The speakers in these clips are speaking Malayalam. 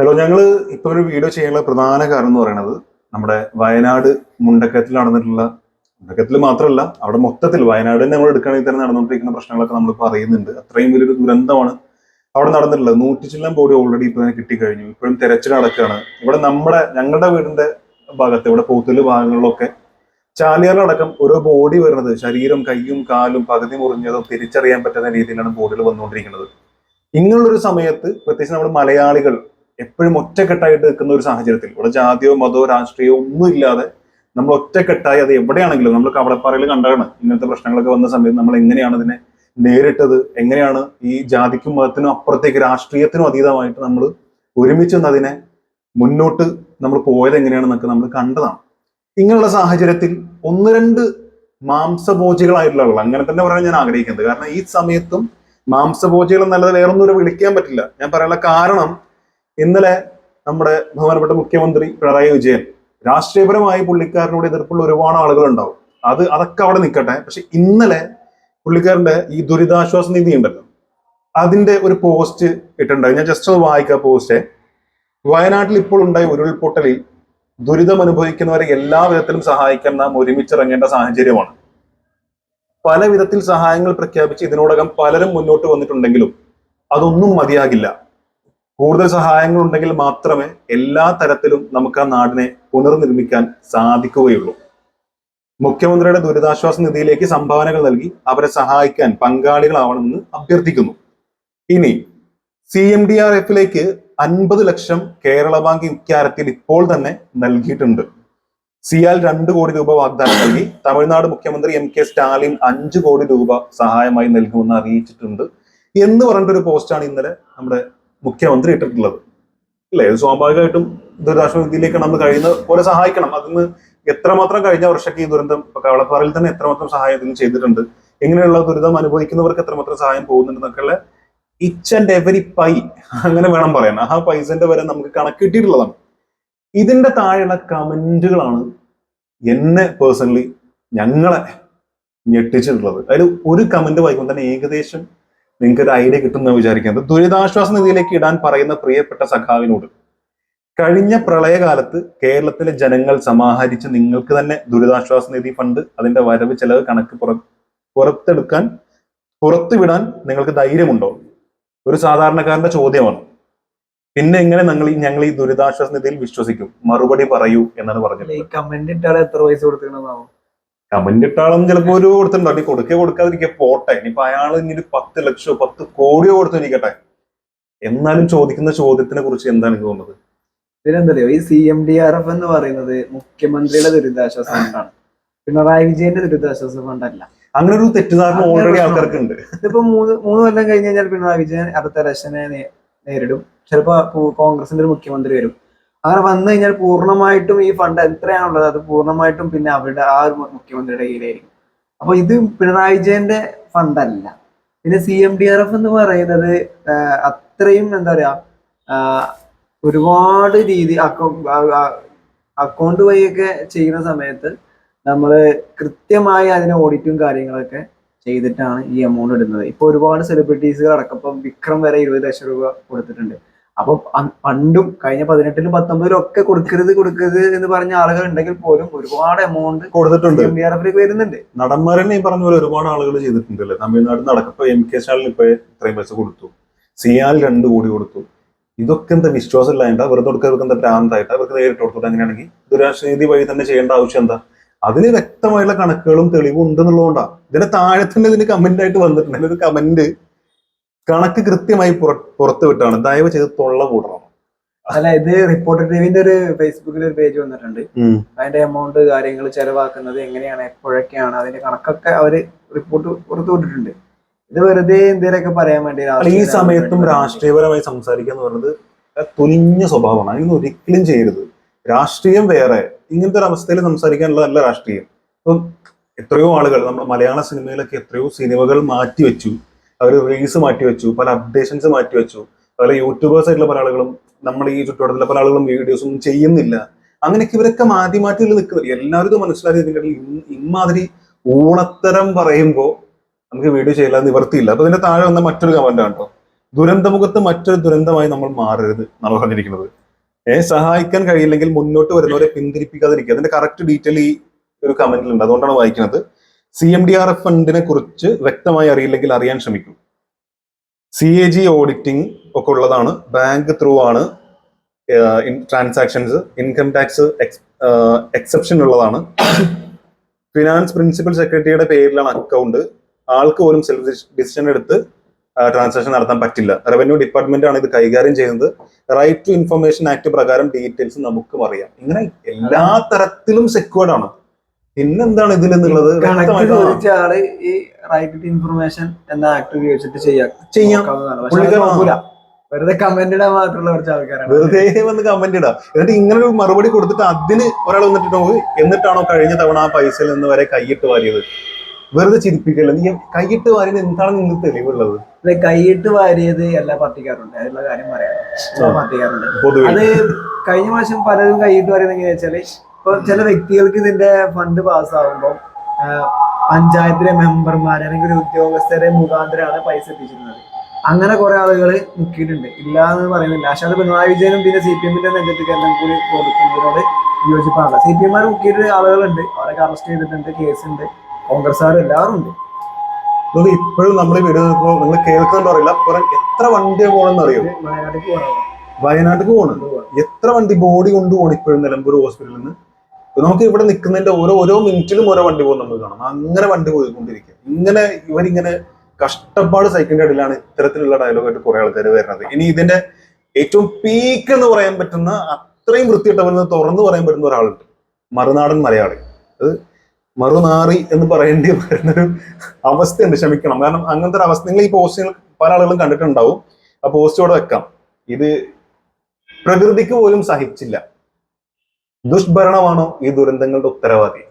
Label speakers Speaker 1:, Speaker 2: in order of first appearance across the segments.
Speaker 1: ഹലോ ഞങ്ങൾ ഇപ്പോൾ ഒരു വീഡിയോ ചെയ്യാനുള്ള പ്രധാന കാരണം എന്ന് പറയുന്നത് നമ്മുടെ വയനാട് മുണ്ടക്കത്തിൽ നടന്നിട്ടുള്ള മുണ്ടക്കത്തിൽ മാത്രമല്ല അവിടെ മൊത്തത്തിൽ വയനാട് നമ്മൾ എടുക്കുകയാണെങ്കിൽ തന്നെ നടന്നുകൊണ്ടിരിക്കുന്ന പ്രശ്നങ്ങളൊക്കെ നമ്മൾ പറയുന്നുണ്ട് അത്രയും വലിയൊരു ദുരന്തമാണ് അവിടെ നടന്നിട്ടുള്ളത്. നൂറ്റി ചില്ലം ബോഡി ഓൾറെഡി ഇപ്പോൾ തന്നെ കിട്ടിക്കഴിഞ്ഞു. ഇപ്പോഴും തിരച്ചിൽ നടക്കുകയാണ്. ഇവിടെ നമ്മുടെ ഞങ്ങളുടെ വീടിന്റെ ഭാഗത്ത് ഇവിടെ പോത്തൽ ഭാഗങ്ങളിലൊക്കെ ചാലിയാറിലടക്കം ഓരോ ബോഡി വരുന്നത് ശരീരം കൈയും കാലും പകുതി മുറിഞ്ഞതും തിരിച്ചറിയാൻ പറ്റുന്ന രീതിയിലാണ് ബോഡികൾ വന്നുകൊണ്ടിരിക്കുന്നത്. ഇങ്ങനെയുള്ളൊരു സമയത്ത് പ്രത്യേകിച്ച് നമ്മൾ മലയാളികൾ എപ്പോഴും ഒറ്റക്കെട്ടായിട്ട് നിൽക്കുന്ന ഒരു സാഹചര്യത്തിൽ. ഇവിടെ ജാതിയോ മതമോ രാഷ്ട്രീയമോ ഒന്നും ഇല്ലാതെ നമ്മൾ ഒറ്റക്കെട്ടായി അത് എവിടെയാണെങ്കിലും നമ്മൾ കവളപ്പാറയിൽ കണ്ടാണ് ഇങ്ങനത്തെ പ്രശ്നങ്ങളൊക്കെ വന്ന സമയത്ത് നമ്മൾ എങ്ങനെയാണ് ഇതിനെ നേരിട്ടത് എങ്ങനെയാണ് ഈ ജാതിക്കും മതത്തിനും അപ്പുറത്തേക്ക് രാഷ്ട്രീയത്തിനും അതീതമായിട്ട് നമ്മൾ ഒരുമിച്ച് അതിനെ മുന്നോട്ട് നമ്മൾ പോയത് എങ്ങനെയാണെന്നൊക്കെ നമ്മൾ കണ്ടതാണ്. ഇങ്ങനെയുള്ള സാഹചര്യത്തിൽ ഒന്ന് രണ്ട് മാംസഭോജികളായിട്ടുള്ള അങ്ങനെ തന്നെ പറയാൻ ഞാൻ ആഗ്രഹിക്കുന്നത്. കാരണം ഈ സമയത്തും മാംസഭോജികൾ എന്നല്ലാതെ വേറൊന്നും വിളിക്കാൻ പറ്റില്ല. ഞാൻ പറയാനുള്ള കാരണം ഇന്നലെ നമ്മുടെ ബഹുമാനപ്പെട്ട മുഖ്യമന്ത്രി പിണറായി വിജയൻ രാഷ്ട്രീയപരമായി പുള്ളിക്കാരനോട് എതിർപ്പുള്ള ഒരുപാട് ആളുകൾ ഉണ്ടാവും അത് അതൊക്കെ അവിടെ നിൽക്കട്ടെ. പക്ഷെ ഇന്നലെ പുള്ളിക്കാരന്റെ ഈ ദുരിതാശ്വാസ നിധി ഉണ്ടല്ലോ. അതിന്റെ ഒരു പോസ്റ്റ് ഇട്ടുണ്ടായി ഞാൻ ജസ്റ്റ് ഒന്ന് വായിക്കാം പോസ്റ്റ്. വയനാട്ടിൽ ഇപ്പോൾ ഉണ്ടായ ഉരുൾപൊട്ടലിൽ ദുരിതം അനുഭവിക്കുന്നവരെ എല്ലാ വിധത്തിലും സഹായിക്കാൻ നാം ഒരുമിച്ചിറങ്ങേണ്ട സാഹചര്യമാണ്. പല വിധത്തിൽ സഹായങ്ങൾ പ്രഖ്യാപിച്ച് ഇതിനോടകം പലരും മുന്നോട്ട് വന്നിട്ടുണ്ടെങ്കിലും അതൊന്നും മതിയാകില്ല. കൂടുതൽ സഹായങ്ങൾ ഉണ്ടെങ്കിൽ മാത്രമേ എല്ലാ തരത്തിലും നമുക്ക് ആ നാടിനെ പുനർനിർമ്മിക്കാൻ സാധിക്കുകയുള്ളൂ. മുഖ്യമന്ത്രിയുടെ ദുരിതാശ്വാസ നിധിയിലേക്ക് സംഭാവനകൾ നൽകി അവരെ സഹായിക്കാൻ പങ്കാളികളാവണമെന്ന് അഭ്യർത്ഥിക്കുന്നു. ഇനി സി എം ഡി ആർ എഫിലേക്ക് അൻപത് ലക്ഷം കേരള ബാങ്ക് ഇക്കാര്യത്തിൽ ഇപ്പോൾ തന്നെ നൽകിയിട്ടുണ്ട്. സിയാൽ രണ്ട് കോടി രൂപ വാഗ്ദാനം നൽകി. തമിഴ്നാട് മുഖ്യമന്ത്രി എം കെ സ്റ്റാലിൻ അഞ്ച് കോടി രൂപ സഹായമായി നൽകുമെന്ന് അറിയിച്ചിട്ടുണ്ട്. എന്ന് പറഞ്ഞിട്ടൊരു പോസ്റ്റാണ് ഇന്നലെ നമ്മുടെ മുഖ്യമന്ത്രി ഇട്ടിട്ടുള്ളത്. അല്ലേ? സ്വാഭാവികമായിട്ടും ദുരിതാശ്വാസ നിധിയിലേക്ക് നമ്മൾ കഴിയുന്ന പോലെ സഹായിക്കണം. അതിന് എത്രമാത്രം കഴിഞ്ഞ വർഷമൊക്കെ ഈ ദുരന്തം കവളപ്പാറയിൽ തന്നെ എത്രമാത്രം സഹായം ഇതിന് ചെയ്തിട്ടുണ്ട്. എങ്ങനെയുള്ള ദുരിതം അനുഭവിക്കുന്നവർക്ക് എത്രമാത്രം സഹായം പോകുന്നുണ്ടെന്നൊക്കെയുള്ള ഇച്ച് ആൻഡ് എവരി പൈ അങ്ങനെ വേണം പറയാൻ. ആ പൈസന്റെ വരെ നമുക്ക് കണക്ക് കിട്ടിയിട്ടുള്ളതാണ്. ഇതിന്റെ താഴെയുള്ള കമന്റുകളാണ് എന്നെ പേഴ്സണലി ഞങ്ങളെ ഞെട്ടിച്ചിട്ടുള്ളത്. അതിൽ ഒരു കമന്റ് വായിക്കുമ്പോൾ തന്നെ ഏകദേശം നിങ്ങൾക്ക് ഒരു ഐഡിയ കിട്ടുന്ന വിചാരിക്കുന്നത് ദുരിതാശ്വാസ നിധിയിലേക്ക് ഇടാൻ പറയുന്ന പ്രിയപ്പെട്ട സഖാവിനോട്. കഴിഞ്ഞ പ്രളയകാലത്ത് കേരളത്തിലെ ജനങ്ങൾ സമാഹരിച്ച് നിങ്ങൾക്ക് തന്നെ ദുരിതാശ്വാസ നിധി ഫണ്ട് അതിന്റെ വരവ് ചെലവ് കണക്ക് പുറ പുറത്തെടുക്കാൻ പുറത്തുവിടാൻ നിങ്ങൾക്ക് ധൈര്യമുണ്ടോ? ഒരു സാധാരണക്കാരന്റെ ചോദ്യമാണ്. പിന്നെ എങ്ങനെ ഞങ്ങൾ ഞങ്ങൾ ഈ ദുരിതാശ്വാസ നിധിയിൽ വിശ്വസിക്കും? മറുപടി പറയൂ എന്നാണ് പറഞ്ഞത്
Speaker 2: ഈ കമന്റ് ഇട്ടാൽ എത്ര പൈസ കൊടുക്കണമെന്നാവും
Speaker 1: കമന്റ് ഇട്ടാളും ചിലപ്പോ ഒരു കൊടുത്തിട്ടുണ്ടോ. നീ കൊടുക്കേ കൊടുക്കാതിരിക്കെ പോട്ടെ. ഇനിയിപ്പോ അയാൾ ഇനി പത്ത് ലക്ഷമോ പത്ത് കോടിയോ കൊടുത്തിരിക്കട്ടെ. എന്നാലും ചോദിക്കുന്ന ചോദ്യത്തിനെ കുറിച്ച് എന്താണ് എനിക്ക് തോന്നുന്നത്?
Speaker 2: ഇതിനെന്തറിയോ ഈ C M D R F എന്ന് പറയുന്നത് മുഖ്യമന്ത്രിയുടെ ദുരിതാശ്വാസ ഫണ്ടാണ്. പിണറായി വിജയന്റെ ദുരിതാശ്വാസ ഫണ്ടല്ല.
Speaker 1: അങ്ങനെ ഒരു തെറ്റിദ്ധാരണ ഓൾറെഡി ആൾക്കാർക്ക് ഉണ്ട്
Speaker 2: ഇതിപ്പോ മൂന്ന് മൂന്ന് കൊല്ലം കഴിഞ്ഞ് കഴിഞ്ഞാൽ പിണറായി വിജയൻ അടുത്ത ഇലക്ഷനെ നേരിടും. ചിലപ്പോ കോൺഗ്രസിന്റെ ഒരു മുഖ്യമന്ത്രി വരും. അങ്ങനെ വന്നു കഴിഞ്ഞാൽ പൂർണമായിട്ടും ഈ ഫണ്ട് എത്രയാണുള്ളത് അത് പൂർണമായിട്ടും പിന്നെ അവരുടെ ആ ഒരു മുഖ്യമന്ത്രിയുടെ കയ്യിലായിരിക്കും അപ്പൊ ഇത് പിണറായി വിജയന്റെ ഫണ്ടല്ല പിന്നെ C M D R F എന്ന് പറയുന്നത് അത്രയും എന്താ പറയാ ഒരുപാട് രീതി അക്കൗണ്ട് വഴിയൊക്കെ ചെയ്യുന്ന സമയത്ത് നമ്മൾ കൃത്യമായി അതിനെ ഓഡിറ്റും കാര്യങ്ങളൊക്കെ ചെയ്തിട്ടാണ് ഈ എമൗണ്ട് ഇടുന്നത്. ഇപ്പൊ ഒരുപാട് സെലിബ്രിറ്റീസുകൾ അടക്കം ഇപ്പം വിക്രം വരെ ഇരുപത് ലക്ഷം രൂപ കൊടുത്തിട്ടുണ്ട്. അപ്പൊ പണ്ടും കഴിഞ്ഞ പതിനെട്ടിലും പത്തൊമ്പതിലും ഒക്കെ കൊടുക്കരുത് കൊടുക്കരുത് എന്ന് പറഞ്ഞ ആളുകൾ ഉണ്ടെങ്കിൽ പോലും ഒരുപാട് എമൗണ്ട്
Speaker 1: കൊടുത്തിട്ടുണ്ട്.
Speaker 2: എം ഡി ആർ എഫിലേക്ക് വരുന്നുണ്ട്
Speaker 1: നടന്മാരെന്നെ ഈ പറഞ്ഞ പോലെ ഒരുപാട് ആളുകൾ ചെയ്തിട്ടുണ്ട് അല്ലേ തമിഴ്നാട് നടക്കും എം കെ സ്റ്റാലിന് ഇപ്പൊ ഇത്രയും പൈസ കൊടുത്തു. സിയാൽ രണ്ട് കോടി കൊടുത്തു. ഇതൊക്കെ എന്താ വിശ്വാസം ഇല്ലാണ്ട് വെറുതെ കൊടുക്കവർക്ക് എന്താ ഭ്രാന്തായിട്ട് അവർക്ക് നേരിട്ട് കൊടുത്തു അങ്ങനെയാണെങ്കിൽ ദുരാശ്രീതി വഴി തന്നെ ചെയ്യേണ്ട ആവശ്യം എന്താ? അതിന് വ്യക്തമായുള്ള കണക്കുകളും തെളിവും ഉണ്ടെന്നുള്ളതുകൊണ്ടാണ് ഇതിന്റെ താഴെ തന്നെ ഇതിന് കമന്റ് ആയിട്ട് വന്നിട്ടുണ്ട് അതിലൊരു കമന്റ് കണക്ക് കൃത്യമായി പുറത്തു വിട്ടാണ്. ദയവ് ചെയ്ത് തൊള്ള കൂടണം.
Speaker 2: അല്ല ഇത് റിപ്പോർട്ടർ ടിവിന്റെ ഒരു ഫേസ്ബുക്കിൽ ഒരു പേജ് വന്നിട്ടുണ്ട്. അതിന്റെ എമൗണ്ട് കാര്യങ്ങൾ ചെലവാക്കുന്നത് എങ്ങനെയാണ് എപ്പോഴൊക്കെയാണ് അതിന്റെ കണക്കൊക്കെ അവർ റിപ്പോർട്ട് പുറത്തു വിട്ടിട്ടുണ്ട്. ഇത് വെറുതെ എന്തെങ്കിലുമൊക്കെ പറയാൻ വേണ്ടി
Speaker 1: ഈ സമയത്തും രാഷ്ട്രീയപരമായി സംസാരിക്കുക എന്ന് പറയുന്നത് തുനിഞ്ഞ സ്വഭാവമാണ്. അതിന് ഒരിക്കലും ചെയ്യരുത്. രാഷ്ട്രീയം വേറെ. ഇങ്ങനത്തെ ഒരു അവസ്ഥയിൽ സംസാരിക്കാനുള്ളതല്ല രാഷ്ട്രീയം. ഇപ്പം എത്രയോ ആളുകൾ നമ്മുടെ മലയാള സിനിമയിലൊക്കെ എത്രയോ സിനിമകൾ മാറ്റിവെച്ചു. അവർ മാറ്റി മാറ്റിവെച്ചു പല അപ്ഡേഷൻസ് മാറ്റിവെച്ചു പല യൂട്യൂബേഴ്സ് ആയിട്ടുള്ള പല ആളുകളും നമ്മുടെ ഈ ചുറ്റുവട്ടത്തിലെ പല ആളുകളും വീഡിയോസ് ചെയ്യുന്നില്ല. അങ്ങനെയൊക്കെ ഇവരൊക്കെ മാറ്റി മാറ്റി നിൽക്കുന്നത്. എല്ലാവരും ഇത് മനസ്സിലാക്കി ഇതിന്റെ ഇമാതിരി ഊളത്തരം പറയുമ്പോൾ നമുക്ക് വീഡിയോ ചെയ്യില്ല നിവർത്തിയില്ല. അപ്പൊ ഇതിന്റെ താഴെ വന്ന മറ്റൊരു കമന്റ് ആണ് കേട്ടോ ദുരന്തമുഖത്ത് മറ്റൊരു ദുരന്തമായി നമ്മൾ മാറരുത് എന്നാണ് പറഞ്ഞിരിക്കുന്നത്. ഏഹ് സഹായിക്കാൻ കഴിയില്ലെങ്കിൽ മുന്നോട്ട് വരുന്നവരെ പിന്തിരിപ്പിക്കാതിരിക്കുക. അതിന്റെ കറക്റ്റ് ഡീറ്റെയിൽ ഈ ഒരു കമന്റിലുണ്ട് അതുകൊണ്ടാണ് വായിക്കുന്നത്. C M D R F ഫണ്ടിനെ കുറിച്ച് വ്യക്തമായി അറിയില്ലെങ്കിൽ അറിയാൻ ശ്രമിക്കും. സി എ ജി ഓഡിറ്റിംഗ് ഒക്കെ ഉള്ളതാണ്. ബാങ്ക് ത്രൂ ആണ്. ട്രാൻസാക്ഷൻസ് ഇൻകം ടാക്സ് എക്സെപ്ഷൻ ഉള്ളതാണ്. ഫിനാൻസ് പ്രിൻസിപ്പൽ സെക്രട്ടറിയുടെ പേരിലാണ് അക്കൗണ്ട് ആൾക്ക് പോലും സെൽഫ് ഡിസിഷൻ എടുത്ത് ട്രാൻസാക്ഷൻ നടത്താൻ പറ്റില്ല. റവന്യൂ ഡിപ്പാർട്ട്മെന്റ് ആണ് ഇത് കൈകാര്യം ചെയ്യുന്നത്. റൈറ്റ് ടു ഇൻഫർമേഷൻ ആക്ട് പ്രകാരം ഡീറ്റെയിൽസ് നമുക്കും അറിയാം. ഇങ്ങനെ എല്ലാ തരത്തിലും സെക്യൂർഡ് ആണ്. പിന്നെന്താണ് ഇതിൽ എന്നുള്ളത്
Speaker 2: ഈ റൈറ്റ് ടു ഇൻഫർമേഷൻ എന്ന ആക്ട് ഉപയോഗിച്ചിട്ട് ചെയ്യാം
Speaker 1: ചെയ്യാം.
Speaker 2: വെറുതെ കമന്റ് ഇടാൻ മാത്രമുള്ള കുറച്ച് ആൾക്കാരാണ്.
Speaker 1: വെറുതെ വന്ന് കമന്റ് ഇടാം. എന്നിട്ട് ഇങ്ങനെ ഒരു മറുപടി കൊടുത്തിട്ട് അതിന് ഒരാൾ നോക്ക് എന്നിട്ടാണോ കഴിഞ്ഞ തവണ ആ പൈസയിൽ നിന്ന് വരെ കൈയിട്ട് വാരിയത്? വെറുതെ ചിരിപ്പിക്കല്ല? നീ കൈയിട്ട് വാരിയത് എന്താണ് നിങ്ങൾക്ക് തെളിവുള്ളത്?
Speaker 2: അല്ലെ കൈയിട്ട് വാരിയത് എല്ലാ പാർട്ടിക്കാരുണ്ട്. അതിനുള്ള കാര്യം പറയാം. പാർട്ടിക്കാരുണ്ട്. അത് കഴിഞ്ഞ പ്രാവശ്യം പലരും കൈയിട്ട് വാരിയത് എങ്ങനെയാ വെച്ചാൽ ഇപ്പൊ ചില വ്യക്തികൾക്ക് ഇതിന്റെ ഫണ്ട് പാസ്സാകുമ്പോൾ പഞ്ചായത്തിലെ മെമ്പർമാരെ അല്ലെങ്കിൽ ഒരു ഉദ്യോഗസ്ഥരെ മുഖാന്തരമാണ് പൈസ എത്തിച്ചിരുന്നത്. അങ്ങനെ കുറെ ആളുകൾ മുക്കിയിട്ടുണ്ട്. ഇല്ല എന്ന് പറയുന്നില്ല. പക്ഷെ അത് പിണറായി വിജയനും പിന്നെ സി പി എമ്മിന്റെ നെഞ്ചത്തേക്ക് എല്ലാം കൂടി കൊടുക്കുന്നതിനോട് യോജിപ്പാണ് സി പി എംമാർ മുക്കിയിട്ട് ആളുകളുണ്ട്. അവരൊക്കെ അറസ്റ്റ് ചെയ്തിട്ടുണ്ട് കേസുണ്ട്. കോൺഗ്രസ്സുകാർ എല്ലാവരും ഉണ്ട്.
Speaker 1: നിങ്ങൾക്ക് ഇപ്പോഴും നമ്മൾ ഈ വീഡിയോ നോക്കുമ്പോൾ നിങ്ങൾ കേൾക്കാൻ അറിയില്ല പുറം എത്ര വണ്ടി പോകണമെന്ന് അറിയോ?
Speaker 2: വയനാട്ടിലേക്ക് പോകണം
Speaker 1: വയനാട്ടിലേക്ക് പോകണം എത്ര വണ്ടി ബോഡി കൊണ്ടുപോകണം ഇപ്പോഴും നിലമ്പൂർ ഹോസ്പിറ്റലിൽ നിന്ന്? നമുക്ക് ഇവിടെ നിൽക്കുന്നതിന്റെ ഓരോ ഓരോ മിനിറ്റിലും ഓരോ വണ്ടി പോകും നമ്മൾ കാണാം. അങ്ങനെ വണ്ടി പോയിക്കൊണ്ടിരിക്കുക ഇങ്ങനെ ഇവരിങ്ങനെ കഷ്ടപ്പാട് സൈക്കിളിന്റെ ഇടയിലാണ് ഇത്തരത്തിലുള്ള ഡയലോഗായിട്ട് കുറെ ആൾക്കാർ വരുന്നത്. ഇനി ഇതിന്റെ ഏറ്റവും പീക്ക് എന്ന് പറയാൻ പറ്റുന്ന അത്രയും വൃത്തിയിട്ടവരിൽ തുറന്നു പറയാൻ പറ്റുന്ന ഒരാളുണ്ട്. മറുനാടൻ മലയാളി. അത് മറുനാറി എന്ന് പറയേണ്ടി വരുന്നൊരു അവസ്ഥയുണ്ട്. ക്ഷമിക്കണം. കാരണം അങ്ങനത്തെ ഒരു അവസ്ഥ നിങ്ങൾ ഈ പോസ്റ്റുകൾ പല ആളുകളും കണ്ടിട്ടുണ്ടാവും. ആ പോസ്റ്റ് ഇവിടെ വെക്കാം. ഇത് പ്രകൃതിക്ക് പോലും സഹിച്ചില്ല. ദുഷ്ഭരണമാണോ ഈ ദുരന്തങ്ങളുടെ ഉത്തരവാദി?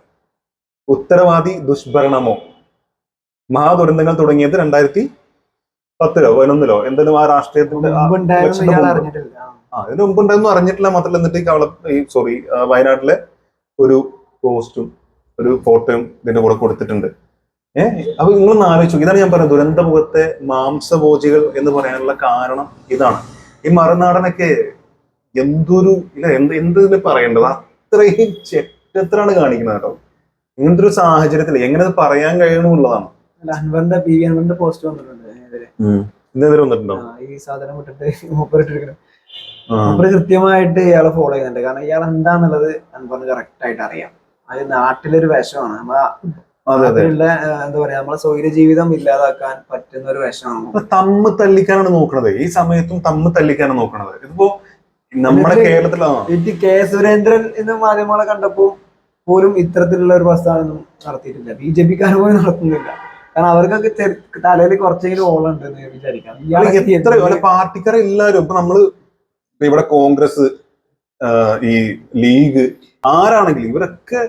Speaker 1: ഉത്തരവാദി ദുഷ്ഭരണമോ? മഹാദുരന്തങ്ങൾ തുടങ്ങിയത് രണ്ടായിരത്തി പത്തിലോ പതിനൊന്നിലോ? എന്തെങ്കിലും ആ രാഷ്ട്രീയത്തിന്റെ ആ ഇതിന് അറിഞ്ഞിട്ടില്ല മാത്രമല്ല എന്നിട്ട് ഈ കവള ഈ സോറി വയനാട്ടിലെ ഒരു പോസ്റ്റും ഒരു ഫോട്ടോയും ഇതിന്റെ കൂടെ കൊടുത്തിട്ടുണ്ട്. ഏഹ് അപ്പൊ നിങ്ങൾ ആലോചിച്ചു ഇതാണ് ഞാൻ പറയുന്നത് ദുരന്തമുഖത്തെ മാംസഭോജികൾ എന്ന് പറയാനുള്ള കാരണം ഇതാണ്. ഈ മറുനാടനൊക്കെ എന്തൊരു ഇല്ല എന്ത് എന്ത് ഇതിന് പറയേണ്ടത്? അത്രയും ചെറ്റത്തിലാണ് കാണിക്കുന്നത് കേട്ടോ. ഇങ്ങനത്തെ ഒരു സാഹചര്യത്തിൽ എങ്ങനെ അത് പറയാൻ കഴിയണമെന്നുള്ളതാണ്
Speaker 2: അൻവറിന്റെ പി അൻവറിന്റെ പോസ്റ്റ് വന്നിട്ടുണ്ട്.
Speaker 1: ഇന്നെതിരെ
Speaker 2: ഈ സാധനം വിട്ടിട്ട് മൂപ്പറിട്ടിരിക്കണം. മൂപ്പര് കൃത്യമായിട്ട് ഇയാളെ ഫോളോ ചെയ്യുന്നുണ്ട്. കാരണം ഇയാൾ എന്താന്നുള്ളത് അൻവറിന് കറക്റ്റ് ആയിട്ട് അറിയാം. അത് നാട്ടിലൊരു വിഷമാണ്. നമ്മളെ
Speaker 1: അതെ അതെ.
Speaker 2: നാട്ടിലുള്ള എന്താ പറയാ നമ്മളെ സ്വൈര ജീവിതം ഇല്ലാതാക്കാൻ പറ്റുന്ന ഒരു വിഷമാണ്.
Speaker 1: തമ്മ് തല്ലിക്കാനാണ് നോക്കണത്. ഈ സമയത്തും തമ്മ് തല്ലിക്കാനാണ് നോക്കണത്. ഇതിപ്പോ നമ്മുടെ
Speaker 2: ഈ കെ സുരേന്ദ്രൻ എന്ന മാധ്യമങ്ങളെ കണ്ടപ്പോ പോലും ഇത്തരത്തിലുള്ള ഒരു പ്രസ്ഥാനൊന്നും നടത്തിയിട്ടില്ല. ബി ജെ പിക്കാർ പോലും നടത്തുന്നില്ല. കാരണം അവർക്കൊക്കെ തലയിൽ കുറച്ചെങ്കിലും ഓളുണ്ട് ഉണ്ടെന്ന് വിചാരിക്കാം.
Speaker 1: പാർട്ടിക്കാരെ എല്ലാവരും ഇപ്പൊ നമ്മൾ ഇവിടെ കോൺഗ്രസ് ഈ ലീഗ് ആരാണെങ്കിലും ഇവരൊക്കെ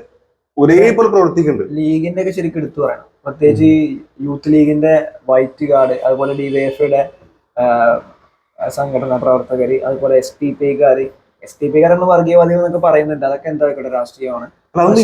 Speaker 1: ഒരേപോലെ പ്രവർത്തിക്കുന്നുണ്ട്.
Speaker 2: ലീഗിന്റെ ഒക്കെ ശരിക്കും എടുത്തു പറയണം. പ്രത്യേകിച്ച് ഈ യൂത്ത് ലീഗിന്റെ വൈറ്റ് കാർഡ് അതുപോലെ ഡിവൈഎഫ്ഐയുടെ സംഘടനാ പ്രവർത്തകർ അതുപോലെ എസ് ടി കാർ എസ് ടി പിക്കാരെന്ന് വർഗീയവാദികൾ എന്നൊക്കെ പറയുന്നുണ്ട്. അതൊക്കെ എന്താ ആയിക്കോട്ടെ രാഷ്ട്രീയമാണ്.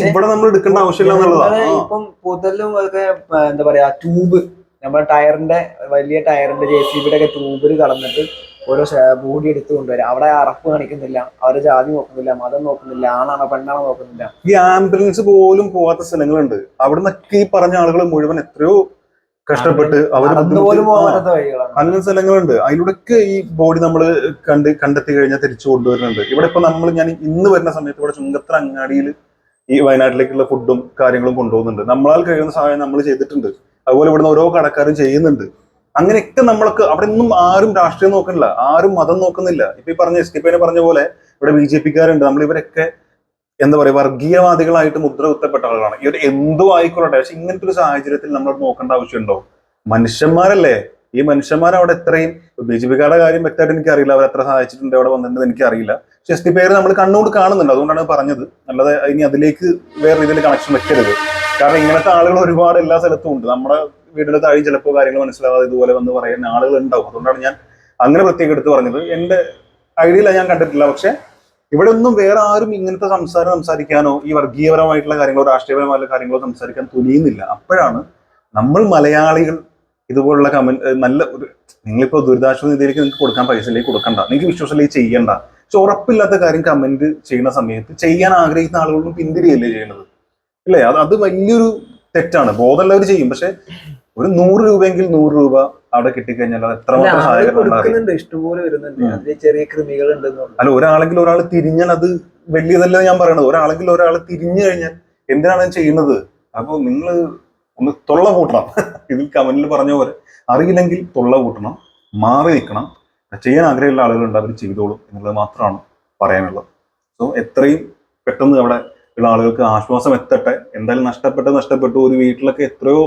Speaker 1: ഇവിടെ നമ്മൾ എടുക്കേണ്ട ആവശ്യമില്ല
Speaker 2: ഇപ്പം പുതലും അതൊക്കെ എന്താ പറയാ ട്യൂബ് നമ്മുടെ ടയറിന്റെ വലിയ ടയറിന്റെ ജെ സി ബിയുടെ ഒക്കെ ട്യൂബിൽ കടന്നിട്ട് ഓരോ ബോഡി എടുത്തു കൊണ്ടുവരാം. അവിടെ അറപ്പ് കാണിക്കുന്നില്ല അവരെ ജാതി നോക്കുന്നില്ല മതം നോക്കുന്നില്ല ആണാണോ പെണ്ണാണോ നോക്കുന്നില്ല.
Speaker 1: ഈ ആംബുലൻസ് പോലും പോവാത്ത സ്ഥലങ്ങളുണ്ട്. അവിടെ നിന്നൊക്കെ ഈ പറഞ്ഞ ആളുകൾ മുഴുവൻ എത്രയോ കഷ്ടപ്പെട്ട് അവർ
Speaker 2: നല്ല
Speaker 1: അങ്ങനെ സ്ഥലങ്ങളുണ്ട്. അതിലൂടെയൊക്കെ ഈ ബോഡി നമ്മൾ കണ്ട് കണ്ടെത്തി കഴിഞ്ഞാൽ തിരിച്ചു കൊണ്ടുവരുന്നുണ്ട്. ഇവിടെ ഇപ്പൊ നമ്മൾ ഞാൻ ഇന്ന് വരുന്ന സമയത്ത് ഇവിടെ ചുങ്കത്ര അങ്ങാടിയിൽ ഈ വയനാട്ടിലേക്കുള്ള ഫുഡും കാര്യങ്ങളും കൊണ്ടുപോകുന്നുണ്ട്. നമ്മളാൽ കഴിയുന്ന സഹായം നമ്മൾ ചെയ്തിട്ടുണ്ട്. അതുപോലെ ഇവിടുന്ന് ഓരോ കടക്കാരും ചെയ്യുന്നുണ്ട്. അങ്ങനെയൊക്കെ നമ്മൾക്ക് അവിടെ ഒന്നും ആരും രാഷ്ട്രീയം നോക്കണില്ല ആരും മതം നോക്കുന്നില്ല. ഇപ്പൊ ഈ പറഞ്ഞ എസ് കെ പറഞ്ഞ പോലെ ഇവിടെ ബി ജെ പിക്കാരുണ്ട്. നമ്മൾ ഇവരൊക്കെ എന്താ പറയുക വർഗീയവാദികളായിട്ട് മുദ്ര കുത്തപ്പെട്ട ആളുകളാണ്. ഇവർ എന്തോ ആയിക്കൊള്ളട്ടെ പക്ഷെ ഇങ്ങനത്തെ ഒരു സാഹചര്യത്തിൽ നമ്മൾ നോക്കേണ്ട ആവശ്യമുണ്ടോ? മനുഷ്യന്മാരല്ലേ? ഈ മനുഷ്യന്മാർ അവിടെ എത്രയും ബി ജെ പിക്കാരുടെ കാര്യം വ്യക്തമായിട്ട് എനിക്ക് അറിയില്ല അവർ എത്ര സഹായിച്ചിട്ടുണ്ട് അവിടെ വന്നിട്ടുണ്ട് എനിക്ക് അറിയില്ല പക്ഷെ എസ് ടി പേര് നമ്മൾ കണ്ണുകൊണ്ട് കാണുന്നുണ്ട് അതുകൊണ്ടാണ് പറഞ്ഞത്. അല്ലാതെ ഇനി അതിലേക്ക് വേറെ രീതിയിൽ കണക്ഷൻ വെക്കരുത്. കാരണം ഇങ്ങനത്തെ ആളുകൾ ഒരുപാട് എല്ലാ സ്ഥലത്തും ഉണ്ട്. നമ്മുടെ വീടിന്റെ താഴെ ചിലപ്പോൾ കാര്യങ്ങൾ മനസ്സിലാവാതെ ഇതുപോലെ വന്ന് പറയുന്ന ആളുകൾ ഉണ്ടാവും. അതുകൊണ്ടാണ് ഞാൻ അങ്ങനെ പ്രത്യേകം എടുത്ത് പറഞ്ഞത്. എന്റെ ഐഡിയയിലാണ് ഞാൻ കണ്ടിട്ടില്ല പക്ഷെ ഇവിടെ ഒന്നും വേറെ ആരും ഇങ്ങനത്തെ സംസാരം സംസാരിക്കാനോ ഈ വർഗീയപരമായിട്ടുള്ള കാര്യങ്ങളോ രാഷ്ട്രീയപരമായിട്ടുള്ള കാര്യങ്ങളോ സംസാരിക്കാൻ തുനിയുന്നില്ല. അപ്പോഴാണ് നമ്മൾ മലയാളികൾ ഇതുപോലുള്ള കമന്റ് നല്ല ഒരു നിങ്ങളിപ്പോ ദുരിതാശ്വാസ നിധിയിലേക്ക് നിങ്ങൾക്ക് കൊടുക്കാൻ പൈസ ഇല്ലെങ്കിൽ കൊടുക്കണ്ട. നിങ്ങൾക്ക് വിശ്വാസമില്ലെങ്കിൽ ചെയ്യണ്ട. പക്ഷെ ഉറപ്പില്ലാത്ത കാര്യം കമന്റ് ചെയ്യുന്ന സമയത്ത് ചെയ്യാൻ ആഗ്രഹിക്കുന്ന ആളുകളും പിന്തിരിയല്ലേ ചെയ്യുന്നത് ഇല്ലേ? അത് അത് വലിയൊരു തെറ്റാണ്. ബോധമുള്ളവർ ചെയ്യും. പക്ഷെ ഒരു നൂറ് രൂപയെങ്കിൽ നൂറ് രൂപ അവിടെ കിട്ടിക്കഴിഞ്ഞാൽ അത് എത്രമാത്രം സഹായകരമാണ്
Speaker 2: ഇഷ്ടംപോലെ വരുന്നുണ്ട്. അതിൽ ചെറിയ കൃമികൾ ഉണ്ടെന്നുള്ളു
Speaker 1: അല്ല ഒരാളെങ്കിലും ഒരാൾ തിരിഞ്ഞാൽ അത് വലിയതല്ല ഞാൻ പറയണത്. ഒരാളെങ്കിലും ഒരാൾ തിരിഞ്ഞു കഴിഞ്ഞാൽ എന്തിനാണ് ഞാൻ ചെയ്യുന്നത്? അപ്പൊ നിങ്ങൾ ഒന്ന് തൊള്ള കൂട്ടണം. ഇതിൽ കമന്റിൽ പറഞ്ഞ പോലെ അറിയില്ലെങ്കിൽ തൊള്ള കൂട്ടണം മാറി നിൽക്കണം. ചെയ്യാൻ ആഗ്രഹമുള്ള ആളുകളുണ്ട് അവർ ചെയ്തോളും എന്നുള്ളത് മാത്രമാണ് പറയാനുള്ളത്. സോ എത്രയും പെട്ടെന്ന് അവിടെ ഉള്ള ആളുകൾക്ക് ആശ്വാസം എത്തട്ടെ. എന്തായാലും നഷ്ടപ്പെട്ട് നഷ്ടപ്പെട്ടു. ഒരു വീട്ടിലൊക്കെ എത്രയോ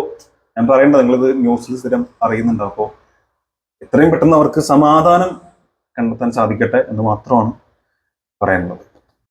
Speaker 1: ഞാൻ പറയേണ്ടത് നിങ്ങളിത് ന്യൂസിൽ സ്ഥിരം അറിയുന്നുണ്ട്. അപ്പോൾ എത്രയും പെട്ടെന്ന് അവർക്ക് സമാധാനം കണ്ടെത്താൻ സാധിക്കട്ടെ എന്ന് മാത്രമാണ് പറയാനുള്ളത്.